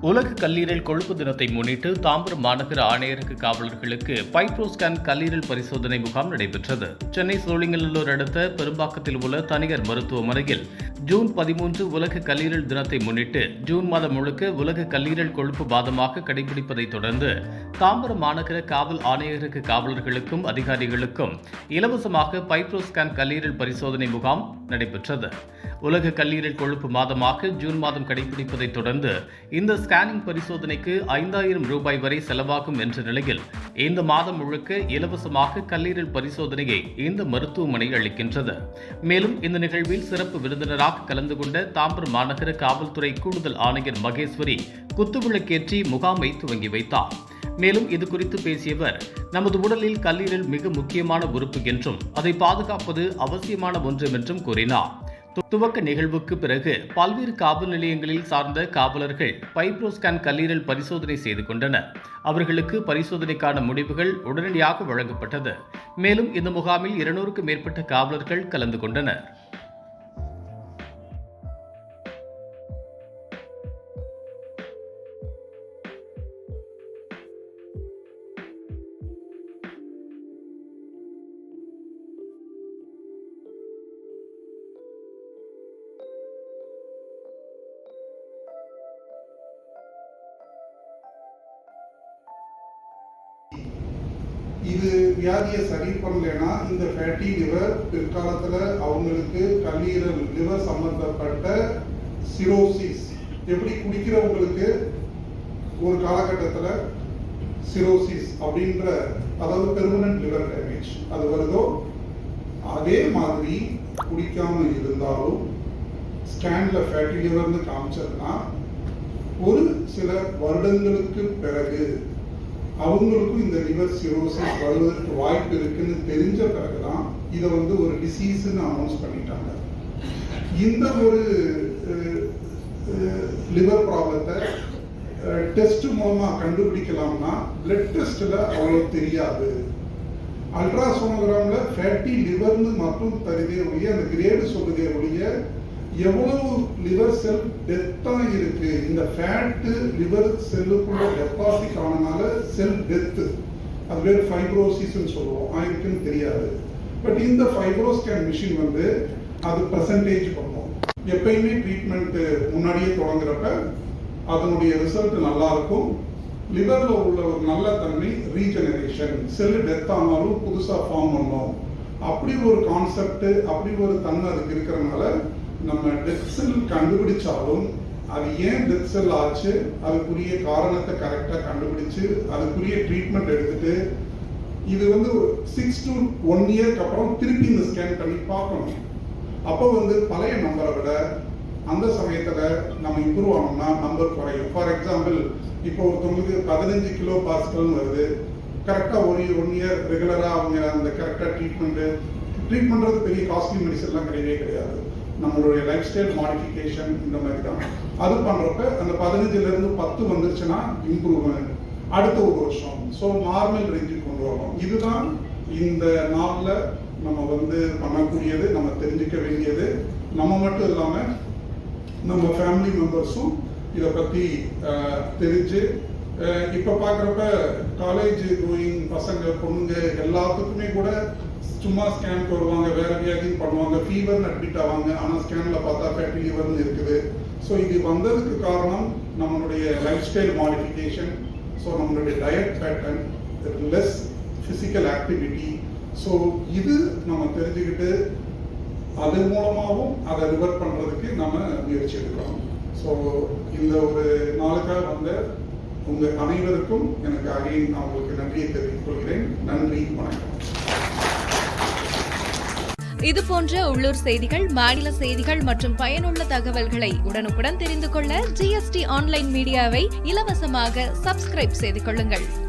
உலக கல்லீரல் கொழுப்பு தினத்தை முன்னிட்டு தாம்பரம் மாநகர ஆணையரக காவலர்களுக்கு பைப்ரோஸ்கேன் கல்லீரல் பரிசோதனை முகாம் நடைபெற்றது. சென்னை சோழிங்கநல்லூர் அடுத்த பெரும்பாக்கத்தில் உள்ள தனியார் மருத்துவமனையில் ஜூன் பதிமூன்று உலக கல்லீரல் தினத்தை முன்னிட்டு ஜூன் மாதம் முழுக்க உலக கல்லீரல் கொழுப்பு பாதமாக கடைபிடிப்பதைத் தொடர்ந்து தாம்பரம் மாநகர காவல் ஆணையரக காவலர்களுக்கும் அதிகாரிகளுக்கும் இலவசமாக பைப்ரோஸ்கேன் கல்லீரல் பரிசோதனை முகாம் நடைபெற்றது. உலக கல்லீரல் கொழுப்பு மாதமாக ஜூன் மாதம் கடைபிடிப்பதைத் தொடர்ந்து இந்த ஸ்கேனிங் பரிசோதனைக்கு ஐந்தாயிரம் ரூபாய் வரை செலவாகும் என்ற நிலையில் இந்த மாதம் முழுக்க இலவசமாக கல்லீரல் பரிசோதனையை இந்த மருத்துவமனை அளிக்கின்றது. மேலும் இந்த நிகழ்வில் சிறப்பு விருந்தினராக கலந்து கொண்ட தாம்பரம் மாநகர காவல்துறை கூடுதல் ஆணையர் மகேஸ்வரி குத்துவிளக்கேற்றி முகாமை துவங்கி வைத்தார். மேலும் இது குறித்து பேசியவர் நமது உடலில் கல்லீரல் மிக முக்கியமான உறுப்பு என்றும் அதை பாதுகாப்பது அவசியமான ஒன்றும் என்றும் கூறினார். துவக்க நிகழ்வுக்கு பிறகு பல்வேறு காவல் நிலையங்களில் சார்ந்த காவலர்கள் பைப்ரோஸ்கேன் கல்லீரல் பரிசோதனை செய்து கொண்டனர். அவர்களுக்கு பரிசோதனைக்கான முடிவுகள் உடனடியாக வழங்கப்பட்டது. மேலும் இந்த முகாமில் இருநூறுக்கும் மேற்பட்ட காவலர்கள் கலந்து கொண்டனர். இது வியாதியை சரி பண்ணலைன்னா இந்த ஃபேட்டி லிவர் பிற்காலத்தில் அவங்களுக்கு கல்லீரல் லிவர் சம்பந்தப்பட்ட சிரோசிஸ் எப்படி குடிக்கிறவங்களுக்கு ஒரு காலகட்டத்தில் சிரோசிஸ் அப்படின்ற அதாவது பெர்மனன்ட் லிவர் டேமேஜ் அது வருதோ? அதே மாதிரி குடிக்காம இருந்தாலும் ஸ்கேன்ல ஃபேட்டி லிவர்னு காமிச்சதுன்னா ஒரு சில வருடங்களுக்கு பிறகு அவங்களுக்கும் இந்த லிவர் சிரோசிஸ் வருவதற்கு வாய்ப்பு இருக்குன்னு தெரிஞ்ச பிறகுதான் இதை வந்து ஒரு டிசீஸ்ன்னு அனௌன்ஸ் பண்ணிட்டாங்க. இந்த ஒரு லிவர் ப்ராப்ளத்தை டெஸ்ட் மூலமா கண்டுபிடிக்கலாம்னா பிளட் டெஸ்ட்ல அவ்வளவு தெரியாது. அல்ட்ராசோனோகிராம்ல ஃபேட்டி லிவர்னு மட்டும் தருதே ஒழிய அந்த கிரேடு சொல்லுதே ஒழிய எவ்வளவு லிவர் செல் டெத்தா இருக்கு? இந்த ஃபேட்டு லிவர் செல்லுக்குள்ள டெபாசிட் ஆனனால செல் டெத்து அது பேர் ஃபைப்ரோசிஸ்ன்னு சொல்லுவோம். ஆயிருக்குன்னு தெரியாது. பட் இந்த ஃபைப்ரோஸ்கேன் மிஷின் வந்து அது பர்சன்டேஜ் பண்ணும். எப்பயுமே ட்ரீட்மெண்ட்டு முன்னாடியே தொடங்குறப்ப அதனுடைய ரிசல்ட் நல்லா இருக்கும். லிவரில் உள்ள ஒரு நல்ல தன்மை ரீஜெனரேஷன் செல் டெத் ஆனாலும் புதுசாக ஃபார்ம் பண்ணும். அப்படி ஒரு கான்செப்ட் அப்படி ஒரு தன்மை அதுக்கு இருக்கிறதுனால நம்ம டெத் செல் கண்டுபிடிச்சாலும் அது ஏன் டெத் செல் ஆச்சு? அதுக்குரிய காரணத்தை கரெக்டாக கண்டுபிடிச்சு அதுக்குரிய ட்ரீட்மெண்ட் எடுத்துட்டு இது வந்து சிக்ஸ் டு ஒன் இயர்க்கு அப்புறம் திருப்பி இந்த ஸ்கேன் பண்ணி பார்க்கணும். அப்போ வந்து பழைய நம்பரை விட அந்த சமயத்தில் நம்ம இம்ப்ரூவ் ஆனோம்னா நம்பர் குறையும். ஃபார் எக்ஸாம்பிள் இப்போ ஒருத்தவங்களுக்கு பதினஞ்சு கிலோ பாஸ்கல்னு வருது. கரெக்டாக ஒரு ஒன் இயர் ரெகுலராக அவங்க அந்த கரெக்டாக ட்ரீட்மெண்ட்டு ட்ரீட் பண்ணுறது பெரிய காஸ்ட்லி மெடிசன்லாம் கிடையவே கிடையாது. நம்மளுடைய லைஃப் ஸ்டைல் மாடிஃபிகேஷன் இந்த மாதிரி தான் அது பண்ணுறப்ப அந்த பதினஞ்சுலேருந்து பத்து வந்துருச்சுன்னா இம்ப்ரூவ்மெண்ட் அடுத்த ஒரு வருஷம். ஸோ நார்மல் ரேஞ்சுக்கு கொண்டு வரணும். இதுதான் இந்த நாளில் நம்ம வந்து பண்ணக்கூடியது நம்ம தெரிஞ்சுக்க வேண்டியது. நம்ம மட்டும் இல்லாமல் நம்ம ஃபேமிலி மெம்பர்ஸும் இதை பற்றி தெரிஞ்சு இப்ப பாக்குறப்ப காலேஜ் கோயிங் பசங்க பொண்ணுங்க எல்லாத்துக்குமே கூட சும்மா ஸ்கேனுக்கு வருவாங்க வேற வியாதின்னு பண்ணுவாங்க. ஃபீவர்னு அட்மிட் ஆவாங்க. ஆனா ஸ்கேன்ல பார்த்தா ஃபேட்டி லிவர்னு இருக்குது. ஸோ இது வந்ததுக்கு காரணம் நம்மளுடைய லைஃப் ஸ்டைல் மாடிஃபிகேஷன் ஸோ நம்மளுடைய diet pattern less physical activity so இது நம்ம தெரிஞ்சுக்கிட்டு அது மூலமாகவும் அதை ரிவர்ட் பண்ணுறதுக்கு நம்ம முயற்சி எடுக்கிறோம். ஸோ இந்த ஒரு நாளுக்காக வந்த உங்கள் அனைவருக்கும் எனக்கு அகைன் நான் உங்களுக்கு நன்றியை தெரிவித்துக் கொள்கிறேன். நன்றி வணக்கம். இது போன்ற உள்ளூர் செய்திகள் மாநில செய்திகள் மற்றும் பயனுள்ள தகவல்களை உடனுக்குடன் தெரிந்து கொள்ள ஜிஎஸ்டி ஆன்லைன் மீடியாவை இலவசமாக சப்ஸ்கிரைப் செய்து கொள்ளுங்கள்.